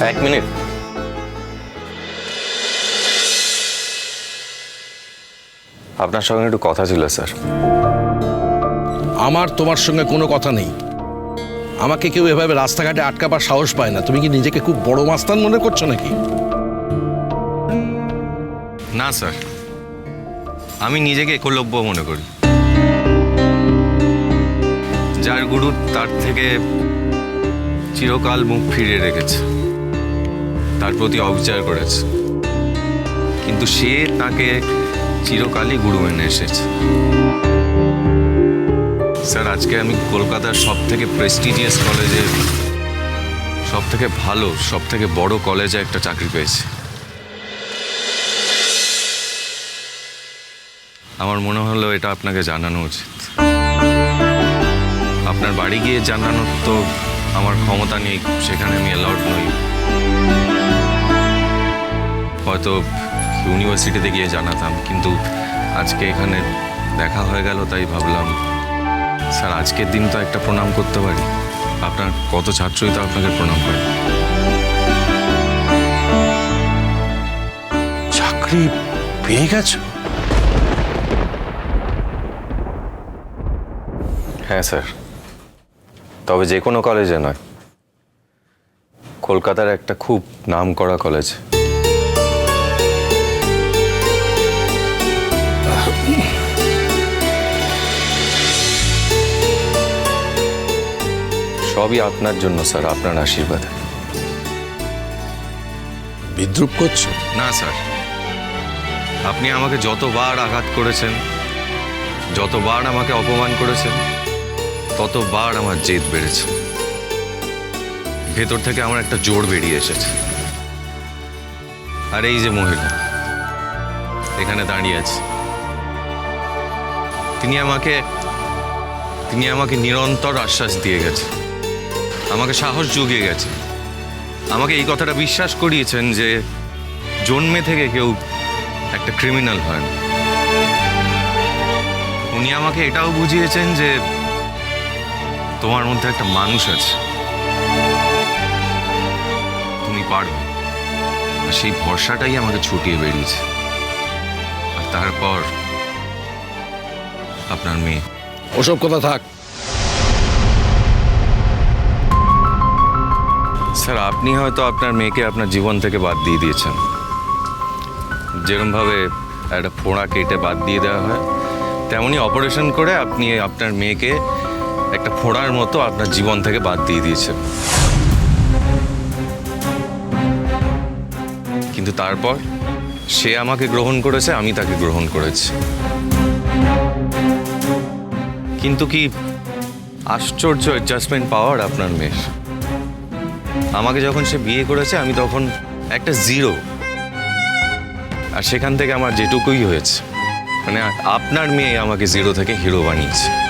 এক মিনিট। আপনার সঙ্গে একটু কথা ছিল স্যার। আমার তোমার সঙ্গে কোনো কথা নেই। আমাকে কেউ এভাবে রাস্তাঘাটে আটকাবার সাহস পায় না। তুমি কি নিজেকে খুব বড় মাস্তান মনে করছ নাকি? না স্যার। আমি নিজেকে একলব্য মনে করি। যার গুরু তার থেকে চিরকাল মুখ ফিরিয়ে রেখেছে। তার প্রতি অবিচার করেছে। কিন্তু সে তাকে চিরকালই গুরু মেনে এসেছে। স্যার, আজকে আমি কলকাতার সব থেকে প্রেস্টিজিয়াস কলেজে সব থেকে ভালো সব থেকে বড় কলেজে একটা চাকরি পেয়েছি। আমার মনে হলো এটা আপনাকে জানানো উচিত। আপনার বাড়ি গিয়ে জানানোর তো আমার ক্ষমতা নেই, সেখানে আমি অ্যালাউড নই। হয়তো ইউনিভার্সিটিতে গিয়ে জানাতাম কিন্তু আজকে এখানে দেখা হয়ে গেল তাই ভাবলাম স্যার আজকের দিন তো একটা প্রণাম করতে পারি। আপনার কত ছাত্রই তো আপনাকে প্রণাম করে। চাকরি পেয়ে গেছো? হ্যাঁ স্যার। তবে যে কোনো কলেজে নয়। কলকাতার একটা খুব নাম করা কলেজ। সবই আপনার জন্য স্যার আপনার আশীর্বাদ। বিদ্রুপ করছ? না স্যার। আপনি আমাকে যতবার আঘাত করেছেন যতবার আমাকে অপমান করেছেন ততবার আমার জেদ বেড়েছে। ভেতর থেকে আমার একটা জোর বেরিয়ে এসেছে। আর এই যে মহিলা এখানে দাঁড়িয়ে আছে। তিনি আমাকে তিনি আমাকে নিরন্তর আশ্বাস দিয়ে গেছে। আমাকে সাহস জুগিয়ে গেছে। আমাকে এই কথাটা বিশ্বাস করিয়েছেন যে জন্মে থেকে কেউ একটা ক্রিমিনাল হয় না। উনি আমাকে এটাও বুঝিয়েছেন যে তোমার মধ্যে একটা মানুষ আছে। তুমি পারবে। আর সেই ভরসাটাই আমাকে ছুটিয়ে বেরিয়েছে। আর তারপর আপনার মেয়ে। ওসব কথা থাক। আপনি হয়তো আপনার মেয়েকে আপনার জীবন থেকে বাদ দিয়ে দিয়েছেন। যেরমভাবে একটা ফোঁড়া কেটে বাদ দিয়ে দেওয়া হয়, তেমনি অপারেশন করে আপনি আপনার মেয়েকে একটা ফোঁড়ার মতো আপনার জীবন থেকে বাদ দিয়ে দিয়েছেন। কিন্তু তারপর সে আমাকে গ্রহণ করেছে, আমি তাকে গ্রহণ করেছি। কিন্তু কি আশ্চর্য অ্যাডজাস্টমেন্ট পাওয়ার আপনার মেয়ের? আমাকে যখন সে বিয়ে করেছে, আমি তখন একটা জিরো আর সেখান থেকে আমার যেটুকুই হয়েছে। মানে আপনার মেয়ে আমাকে জিরো থেকে হিরো বানিয়েছে।